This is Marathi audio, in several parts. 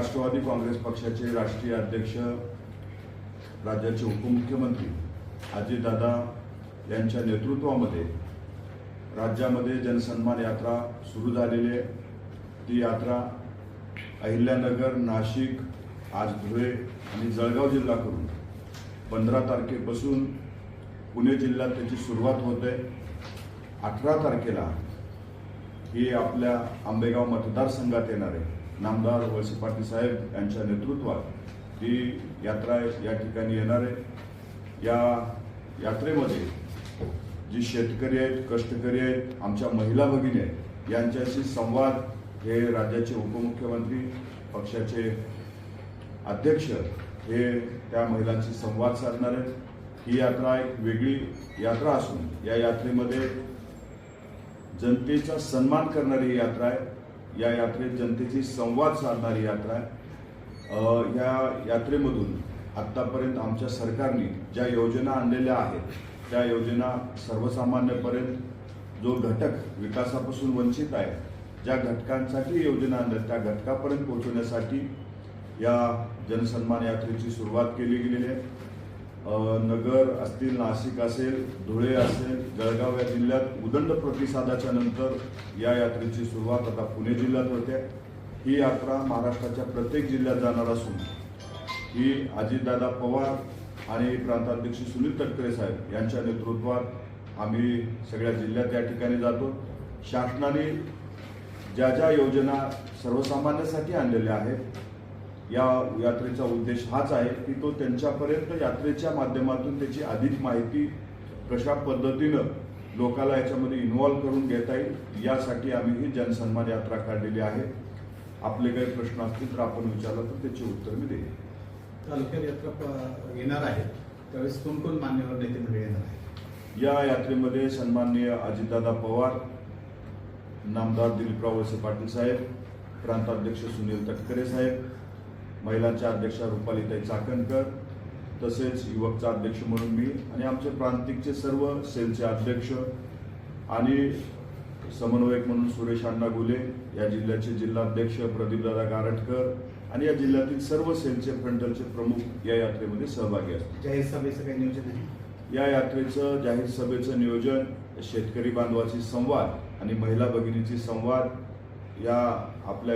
राष्ट्रवादी काँग्रेस पक्षाचे राष्ट्रीय अध्यक्ष राज्याचे उपमुख्यमंत्री अजितदादा यांच्या नेतृत्वामध्ये राज्यामध्ये जनसन्मान यात्रा सुरू झालेली आहे. ती यात्रा अहिल्यानगर नाशिक आज धुळे आणि जळगाव जिल्हा करून पंधरा तारखेपासून पुणे जिल्ह्यात त्याची सुरुवात होते अठरा तारखेला ही आपल्या आंबेगाव मतदारसंघात येणार आहे. नामदार वळसे पाटील साहेब यांच्या नेतृत्वात ती यात्रा या ठिकाणी येणार आहे या यात्रेमध्ये जी शेतकरी आहेत कष्टकरी आहेत आमच्या महिला भगिनी आहेत यांच्याशी संवाद हे राज्याचे उपमुख्यमंत्री पक्षाचे अध्यक्ष हे त्या महिलांशी संवाद साधणार आहेत ही यात्रा एक वेगळी यात्रा असून या यात्रेमध्ये जनतेचा सन्मान करणारी ही यात्रा आहे या यात्रेत जनतेची संवाद साधणारी यात्रा आहे. या यात्रेमधून आत्तापर्यंत आमच्या सरकारने ज्या योजना आणलेल्या आहेत त्या योजना सर्वसामान्यपर्यंत जो घटक विकासापासून वंचित आहे ज्या घटकांसाठी योजना आणल्या त्या घटकापर्यंत पोहोचवण्यासाठी या जनसन्मान यात्रेची सुरुवात केली गेलेली आहे. नगर असतील नाशिक असेल धुळे असेल जळगाव या जिल्ह्यात उदंड प्रतिसादाच्या नंतर या यात्रेची सुरुवात आता पुणे जिल्ह्यात होते. ही यात्रा महाराष्ट्राच्या प्रत्येक जिल्ह्यात जाणार असून ही अजितदादा पवार आणि प्रांताध्यक्ष सुनील तटकरे साहेब यांच्या नेतृत्वात आम्ही सगळ्या जिल्ह्यात या ठिकाणी जातो. शासनाने ज्या ज्या योजना सर्वसामान्यासाठी आणलेल्या आहेत या यात्रेचा उद्देश हाच आहे की तो त्यांच्यापर्यंत यात्रेच्या माध्यमातून त्याची अधिक माहिती कशा पद्धतीनं लोकाला याच्यामध्ये इन्व्हॉल्व करून घेता येईल यासाठी आम्ही ही जनसन्मान यात्रा काढलेली आहे. आपले काही प्रश्न असतील तर आपण विचारला तर त्याची उत्तर मी देईन. तालुक्यात यात्रा येणार आहे. त्यावेळेस कोण कोण मान्यवर नेते मंडळी येणार आहे या यात्रेमध्ये सन्माननीय अजितदादा पवार नामदार दिलीपराव वळसे पाटील साहेब प्रांताध्यक्ष सुनील तटकरे साहेब महिलांच्या अध्यक्षा रुपालीताई चाकणकर तसेच युवकचा अध्यक्ष म्हणून मी आणि आमचे प्रांतिकचे सर्व सेलचे अध्यक्ष आणि समन्वयक म्हणून सुरेश अण्णा गुले या जिल्ह्याचे जिल्हाध्यक्ष प्रदीपदादा गारटकर आणि या जिल्ह्यातील सर्व सेलचे फ्रंटलचे प्रमुख या यात्रेमध्ये सहभागी असतील जाहीर सभेचं काही नियोजन आहे? या यात्रेचं जाहीर सभेचं नियोजन शेतकरी बांधवाची संवाद आणि महिला भगिनीची संवाद या आपल्या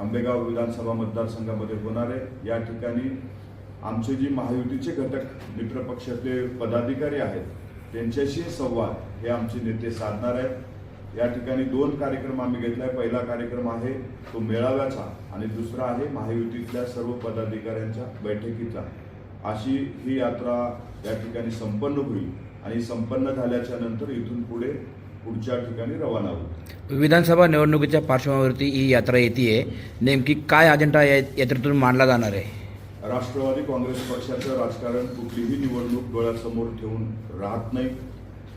आंबेगाव विधानसभा मतदारसंघामध्ये होणार आहे. या ठिकाणी आमचे जी महायुतीचे घटक मित्रपक्षातले पदाधिकारी आहेत त्यांच्याशी संवाद हे आमचे नेते साधणार आहेत. या ठिकाणी दोन कार्यक्रम आम्ही घेतलाय. पहिला कार्यक्रम आहे तो मेळाव्याचा आणि दुसरा आहे महायुतीतल्या सर्व पदाधिकाऱ्यांच्या बैठकीचा. अशी ही यात्रा या ठिकाणी संपन्न होईल आणि संपन्न झाल्याच्यानंतर इथून पुढे पुढच्या ठिकाणी रवाना होईल. विधानसभा निवडणुकीच्या पार्श्वभूमीवरती ही यात्रा येते नेमकी काय अजेंडा या यात्रेतून मांडला जाणार आहे? राष्ट्रवादी काँग्रेस पक्षाचं राजकारण कुठलीही निवडणूक डोळ्यासमोर ठेवून राहत नाही.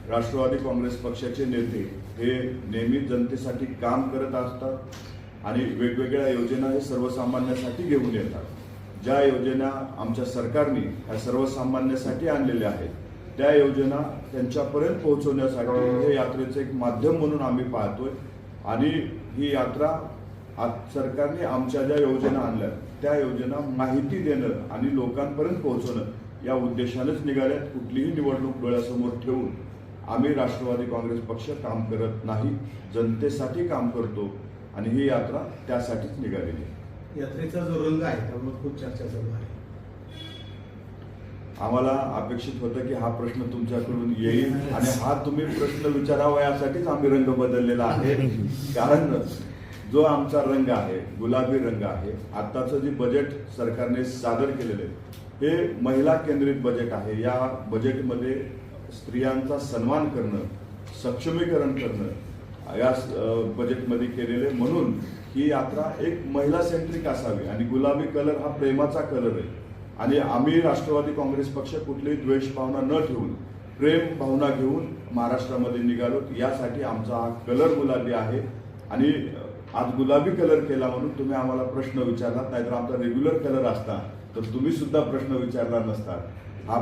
राष्ट्रवादी काँग्रेस पक्षाचे नेते हे नेहमी जनतेसाठी काम करत असतात आणि वेगवेगळ्या योजना हे सर्वसामान्यांसाठी घेऊन येतात. ज्या योजना आमच्या सरकारने ह्या सर्वसामान्यांसाठी आणलेल्या आहेत त्या योजना त्यांच्यापर्यंत पोहोचवण्यासाठी हे यात्रेचं एक माध्यम म्हणून आम्ही पाहतोय. आणि ही यात्रा आज सरकारने आमच्या ज्या योजना आणल्या त्या योजना माहिती देणं आणि लोकांपर्यंत पोहोचवणं या उद्देशानेच निघाल्यात. कुठलीही निवडणूक डोळ्यासमोर ठेवून आम्ही राष्ट्रवादी काँग्रेस पक्ष काम करत नाही. जनतेसाठी काम करतो आणि ही यात्रा त्यासाठीच निघालेली आहे. यात्रेचा जो रंग आहे त्यामुळे खूप चर्चा चालू आहे. आम्हाला अपेक्षित होतं की हा प्रश्न तुमच्याकडून येईल आणि हा तुम्ही प्रश्न विचारावा यासाठीच आम्ही रंग बदललेला आहे. कारण जो आमचा रंग आहे गुलाबी रंग आहे आत्ताचं जे बजेट सरकारने सादर केलेलं आहे हे महिला केंद्रित बजेट आहे. या बजेटमध्ये स्त्रियांचा सन्मान करणं सक्षमीकरण करणं या बजेटमध्ये केलेले म्हणून ही यात्रा एक महिला सेंट्रिक असावी आणि गुलाबी कलर हा प्रेमाचा कलर आहे. आणि आम्ही राष्ट्रवादी काँग्रेस पक्ष कुठलीही द्वेष भावना न ठेवून प्रेम भावना घेऊन महाराष्ट्रामध्ये निघालो. यासाठी आमचा हा कलर गुलाबी आहे. आणि आज गुलाबी कलर केला म्हणून तुम्ही आम्हाला प्रश्न विचारलात नाहीतर आमचा रेग्युलर कलर असता. तर तुम्ही सुद्धा प्रश्न विचारला नसता. हा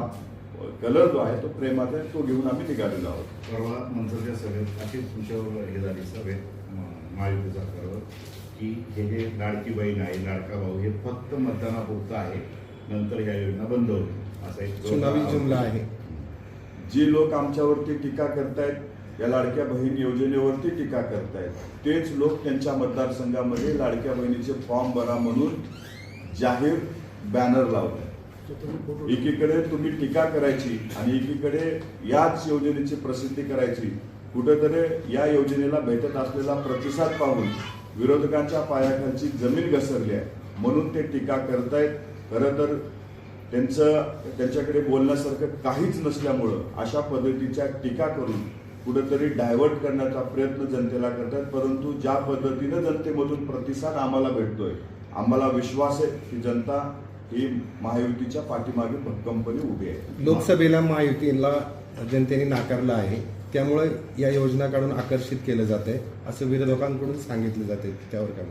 कलर जो आहे तो प्रेमाचा आहे तो घेऊन आम्ही निघालेलो आहोत. परवा मंत्र्याच्या सभेत अशीच तुमच्यावर हे झाली सभेत महायुतीचा करार की हे जे लाडकी बहीण आहे लाडका भाऊ हे फक्त मतदानापुरतं आहे. नंतर ह्या योजना बंद होतील. असा एक चुनावी जुमला आहे. जी लोक आमच्यावरती टीका करतायत या लाडक्या बहीण योजनेवरती टीका करतायत तेच लोक त्यांच्या मतदारसंघामध्ये लाडक्या बहिणीचे फॉर्म भरा म्हणून जाहीर बॅनर लावतात एकीकडे तुम्ही टीका करायची आणि एकीकडे याच योजनेची प्रसिद्धी करायची कुठेतरी या योजनेला भेटत असलेला प्रतिसाद पाहून विरोधकांच्या पायाखालची जमीन घसरली आहे म्हणून ते टीका करतायत. खरं तर त्यांचं त्यांच्याकडे बोलण्यासारखं काहीच नसल्यामुळं अशा पद्धतीच्या टीका करून कुठेतरी डायव्हर्ट करण्याचा प्रयत्न जनतेला करतात परंतु ज्या पद्धतीनं जनतेमधून प्रतिसाद आम्हाला भेटतोय आम्हाला विश्वास आहे की जनता ही महायुतीच्या पाठीमागे भक्कमपणे उभी आहे. लोकसभेला महायुतीला जनतेने नाकारलं आहे. त्यामुळे या योजना काढून आकर्षित केलं जात आहे असं विरोधकांकडून सांगितलं जाते त्यावर काय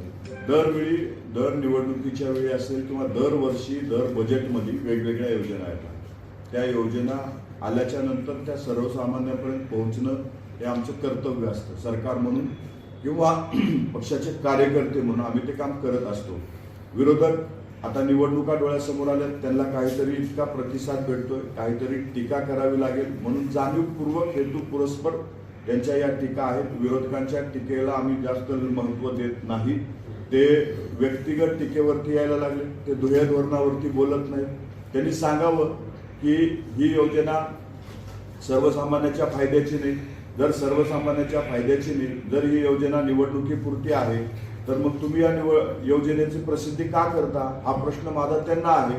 दरवेळी दर निवडणुकीच्या वेळी असेल किंवा दरवर्षी दर बजेटमध्ये वेगवेगळ्या योजना येतात त्या योजना आल्याच्यानंतर त्या सर्वसामान्यापर्यंत पोहोचणं हे आमचं कर्तव्य असतं. सरकार म्हणून किंवा पक्षाचे कार्यकर्ते म्हणून आम्ही ते काम करत असतो. विरोधक आता निवडणुका डोळ्यासमोर आल्या त्यांना काहीतरी इतका प्रतिसाद भेटतोय काहीतरी टीका करावी लागेल. म्हणून जाणीवपूर्वक हेतू पुरस्पर त्यांच्या या टीका आहेत. विरोधकांच्या टीकेला आम्ही जास्त महत्त्व देत नाही. ते व्यक्तिगत टीकेवरती यायला लागले. ते दुहेय धोरणावरती बोलत नाही त्यांनी सांगावं की ही योजना सर्वसामान्याच्या फायद्याची नाही. जर सर्वसामान्याच्या फायद्याची नाही जर ही योजना निवडणुकीपुरती आहे तर मग तुम्ही या निवड योजनेची प्रसिद्धी का करता? हा प्रश्न माझा त्यांना आहे.